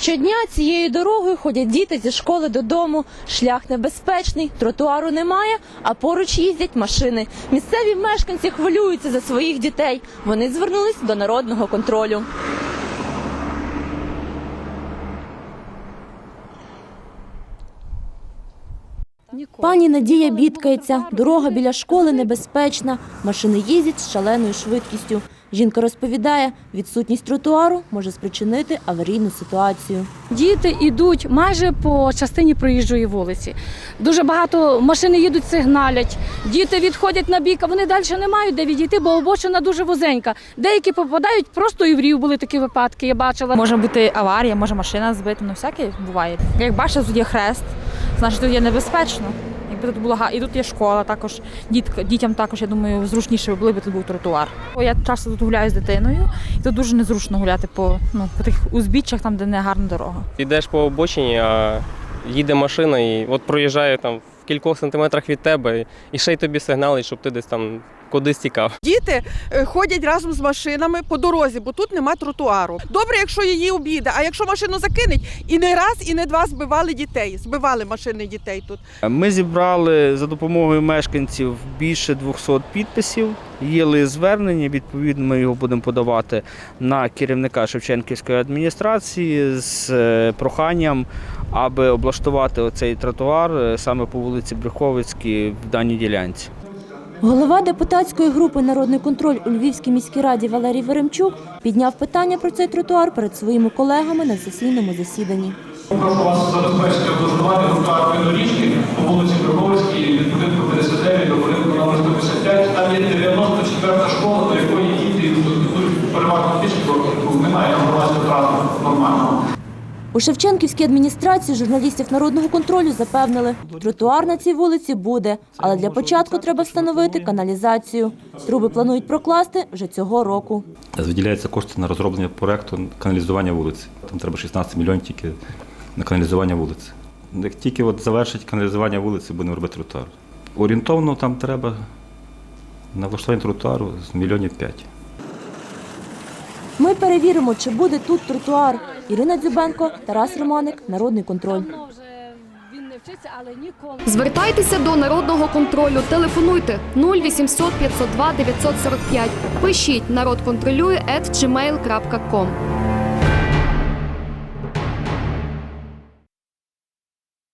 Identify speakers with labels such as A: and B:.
A: Щодня цією дорогою ходять діти зі школи додому. Шлях небезпечний, тротуару немає, а поруч їздять машини. Місцеві мешканці хвилюються за своїх дітей. Вони звернулись до народного контролю. Пані Надія бідкається. Дорога біля школи небезпечна. Машини їздять з шаленою швидкістю. Жінка розповідає, відсутність тротуару може спричинити аварійну ситуацію.
B: Діти йдуть майже по частині проїжджої вулиці. Дуже багато машини їдуть, сигналять. Діти відходять на бік, а вони далі не мають де відійти, бо обочина дуже вузенька. Деякі попадають просто і в рів. Були такі випадки. Я бачила.
C: Може бути аварія, може машина збита, ну всяке буває. Як бачите, тут є хрест, значить тут є небезпечно. Якби тут була і тут є школа, також дітка, дітям також, я думаю, зручніше би було, якби тут був тротуар. Бо Я часто тут гуляю з дитиною, і тут дуже незручно гуляти по, ну, по тих узбіччях, там, де не гарна дорога.
D: Йдеш по обочині, а їде машина і от проїжджає там в кількох сантиметрах від тебе, і ще й тобі сигналить, щоб ти десь там кудись тікав.
E: Діти е, ходять разом з машинами по дорозі, бо тут нема тротуару. Добре, якщо її обіде, а якщо машину закинуть, і не раз, і не два збивали дітей. Збивали машини дітей тут.
F: Ми зібрали за допомогою мешканців більше 200 підписів. Є лист звернення. Відповідно, ми його будемо подавати на керівника Шевченківської адміністрації з е, проханням, аби облаштувати оцей тротуар е, саме по вулиці Брюховицькій в даній ділянці.
A: Голова депутатської групи Народний контроль у Львівській міській раді Валерій Веремчук підняв питання про цей тротуар перед своїми колегами на сесійному засіданні.
G: Прошу вас забезпечити облаштування тротуарної доріжки по вулиці Григорівській від будинку 59 до будинку номер 155. Там є 94 школа, до якої діти йдуть переважно пішки, бо немає громадського транспорту нормального.
A: У Шевченківській адміністрації журналістів народного контролю запевнили, тротуар на цій вулиці буде, але для початку треба встановити каналізацію. Труби планують прокласти вже цього року.
H: Виділяються кошти на розроблення проекту каналізування вулиці. Там треба 16 мільйонів тільки на каналізування вулиці. Як тільки от завершить каналізування вулиці, будемо робити тротуар. Орієнтовно там треба на влаштування тротуару з мільйонів п'ять.
A: Ми перевіримо, чи буде тут тротуар. Ірина Дзюбенко, Тарас Романик, Народний контроль.
B: Він не вчиться, але ніколи.
I: Звертайтеся до народного контролю. Телефонуйте 0800 502 945. Пишіть народ контролює at gmail.com.